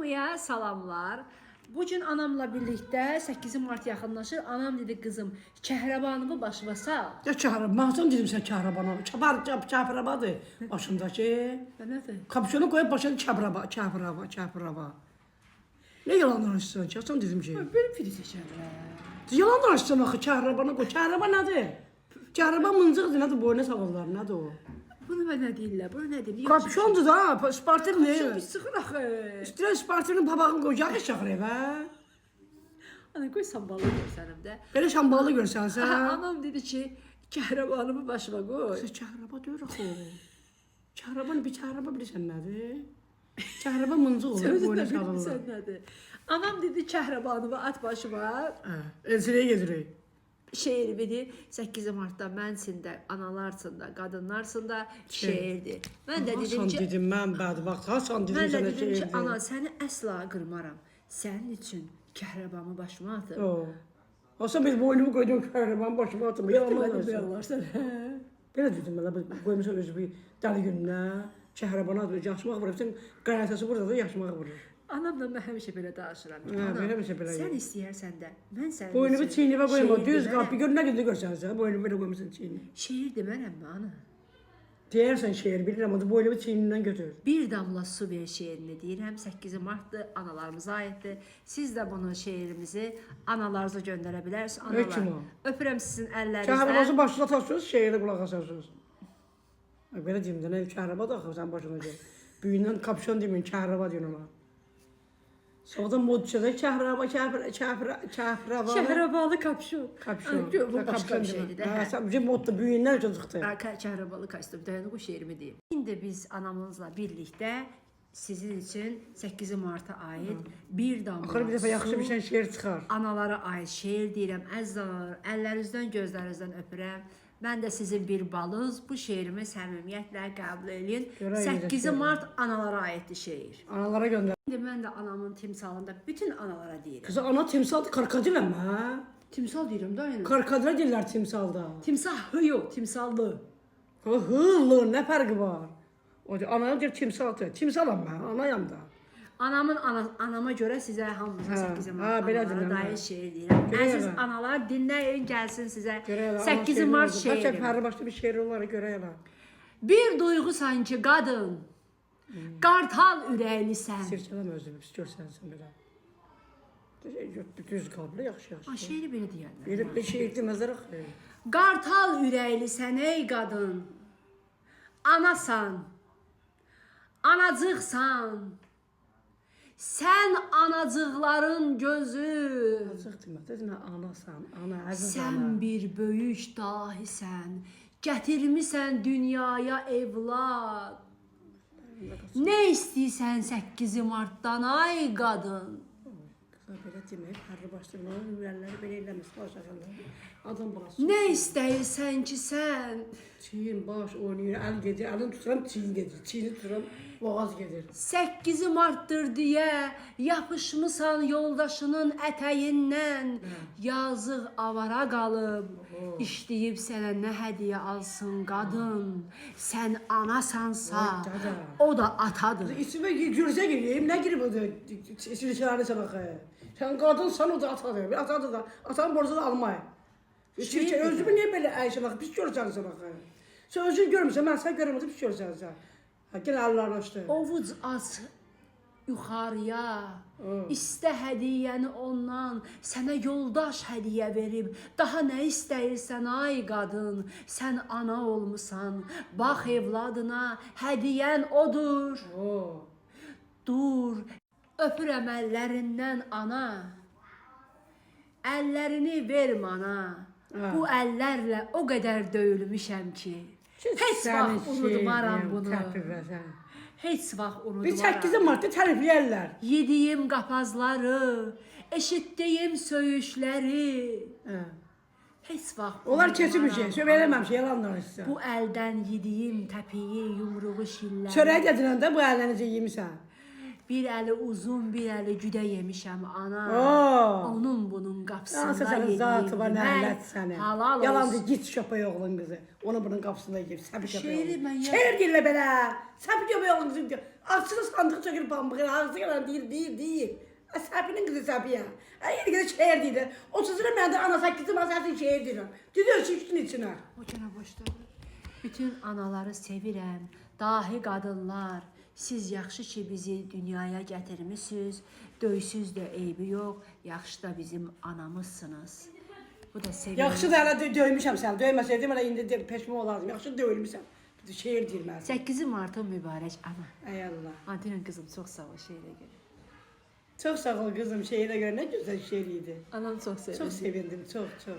Hamıya salamlar. Bu gün anamla birlikte 8 Mart yaxınlaşır. Anam dedi kızım, kəhrabanımı başıma sal. Ya çağırıb, mağazam dedim sən çağırabana. Çapar, çap, çapırabadır başındakı. Nədir? Kapşonu koyup başına çapıraba, çapıraba, çapıraba. Ne yalan danışsan ki? Sen dedim ki. Benim fili seçərlər. Yalan danışsan axı çağırabana koy. Çağıraba nədir? Çağıraba mıncıqdır, nədir boyuna salırlar, nədir o? Bunu mən nə deyirlər? Bunu nə deyirlər? Kapşondur da, Spartak ne? Biz sıxır axı. Üstüne Spartakın papağını koyacaq iş çağır evə. Ana qoy sambalı görsənim də. Belə şambalı görsən Aha, sən. anam dedi ki, kəhrabanımı başıma qoy. Siz çağıraba deyir axı. Çağıraban bir çağıraba bilirsən nədir? Çağıraba mıncıq olur, Özün boyuna də bilmirsən nədir. Anam dedi kəhrabanımı at başıma. Hə, elçiliyə gedirik. Şeir dedi 8 Martda mənsində, analarsında, qadınlarsında şeirdir. Mən də dedim ki, dedim mən bədbaxt. Hasan dedim mən də sənə dedim ki, ana səni əsla qırmaram. Sənin üçün kəhrəbamı başıma atım. O. Hasan bir boynumu qoydum kahraman başıma atım. Yalan danışsan. Yalanlarsan. Belə dedim mən qoymuşam özü bir dəli gününə. Kəhrabana yaşmaq vurur. Sən qaynatası burada da yaşmaq vurur. Anamla mən həmişə belə danışıram. Hə, Ana, belə həmişə belə Sən deyir. istəyərsən də, mən sənin Boynumu üçün çiynivə qoyma. şeir Düz demərəm. qapı gör nə gündə görsənsən. Boynumu belə qoymusan çiyni. Şeir demərəm mən ana. Deyərsən şeir bilirəm amma boynumu çiynindən götür. Bir damla su ver şeirini deyirəm. 8 Martdır, analarımıza aiddir. Siz də bunu şeirimizi analarınıza göndərə bilərsiniz. Analar. Hökm o. Öpürəm sizin əllərinizdən. Kəhrabası başına taşıyoruz, şeirə qulaq asasınız. Ay, Belə deyim də, nə kəhraba da sən başına gəl. Büyündən kapşon demin, kəhraba deyin ona. Sonra mod düşədə kəhraba, kəhraba, kəhraba, kəhraba. Şəhrabalı kapşon. Kapşon. Ay, Bu başqa bir hə. sən bir modda büyündən ötə çıxdı. Ha, kə- Kəhrabalı kostyum. Dayanıq o şeirimi deyim. İndi biz anamızla birlikdə sizin üçün 8 Marta aid bir damla Axır bir dəfə yaxşı bir şey şeir çıxar. analara aid şeir deyirəm. Əziz analar, əllərinizdən, gözlərinizdən öpürəm. Mən də sizin bir balınız bu şeirimi səmimiyyətlə qəbul edin. Görək 8 necə Mart analara aiddir şeir. Analara göndər. İndi mən də anamın timsalında bütün analara deyirəm. Qızı ana timsal karkadir amma. Timsal deyirəm da yəni. Karkadıra deyirlər timsalda. Timsah yox, timsallı. Hıhlı, nə fərqi var? O anaya deyir timsal. Timsalam mən, anayam da. Anamın ana, anama görə sizə hamınıza Hə, 8 hə, Mart dinləmə. dair şeir deyirəm. Əziz analar dinləyin gəlsin sizə. Görə elə. 8 Mart şeiri. fərqli başqa bir şeir olar, görə elə. Bir duyğu sanki qadın. Qartal ürəklisən. Sirkələm özünü, pis görsənsən belə. Düz- Düz qalblə yaxşı Ha, yaxşı. şeiri belə deyərlər. Belə bir şeir deməzlər axı. Qartal ürəklisən ey qadın. Anasan. Anacıqsan. Sən anacıqların gözü. Azıq demə, dedin anasan, ana, əziz ana. Sən bir böyük dahisən. Gətirmisən dünyaya evlad. Nə istəyirsən 8 Martdan ay qadın? Belə demək, başlı bunların ürəkləri belə eləməsin, aşağılar. Adam balası. Nə istəyirsən ki sən? Çiyin, baş oynayır, əl gedir, əlini tuturam, çiyin gedir, çiyini tuturam, boğaz gedir. 8 Martdır deyə yapışmısan yoldaşının ətəyindən. Yazıq avara qalıb, işləyib sənə nə hədiyyə alsın qadın. Sən anasansa, dada. o da atadır. İçime gürse gireyim, ne girip o da silsiləni sən axı. Sən qadınsan, o da atadır, bir atadır da, atanın borcu da almay. Sirkə, özümü niyə belə əyişən axı, pis görsən sən axı. Sən özün görmüsən, mən sən görmədim, pis görsən sən. Ha, gel açdı. Ovuc aç yuxarıya. İstə hədiyyəni ondan, sənə yoldaş hədiyyə verib. Daha nə istəyirsən ay qadın? Sən ana olmusan. Bax evladına, hədiyyən odur. Oo. Dur, öpürəm əllərindən ana. Əllərini ver mana. Ha. Bu əllərlə o qədər döyülmüşəm ki, heç vaxt unutmaram bunu. Təpivəsən. Heç vaxt Bir unutmaram. 8 martda tərifləyərlər. Yediyim qapazları, eşitdiyim söyüşləri. Hə. Heç vaxt Onlar keçib bir şey, unutmaram. söz eləməmişik, yalan danışsan. Bu əldən yediyim təpiyi, yumruğu şillər. Çörək gətirəndə bu əllənizi yemisən. Bir əli uzun, bir əli güdə yemişəm ana. Oo. Onun bunun qapısında Yansı senin zatı var nəhlet seni. Halal Yalan olsun. git köpeği oğlun kızı. Onu bunun kapısında gir. Səbi köpeği Şehri oğlun. ben ya- Şehir girle belə. Səbi köpeği oğlun kızı diyor. Açsın sandık çökür pambıqın. Ağzı yalan değil değil değil. Səbinin kızı Səbi ya. Ay yeri gidip şehir deyir. O sözünü ben de ana sakizim asasın şehir deyirəm. Gidiyor çiftin içine. O cana boşda. Bütün anaları sevirəm. Dahi qadınlar, siz yaxşı ki bizi dünyaya gətirmisiniz. Döysüz də eybi yox. Yaxşı da bizim anamızsınız. Bu da sevinir. Yaxşı da hələ dö- döymüşəm səni. Döyməsəydim hələ indi peşman olardım. Yaxşı də Şehir deyir mən. 8 martın mübarək ana. Ay Allah. Antina qızım çox sağ ol şeylə görə. Çok sağ ol kızım. Şehire göre ne güzel şehiriydi. Anam çox sevir. Çok sevindim. Çok çok.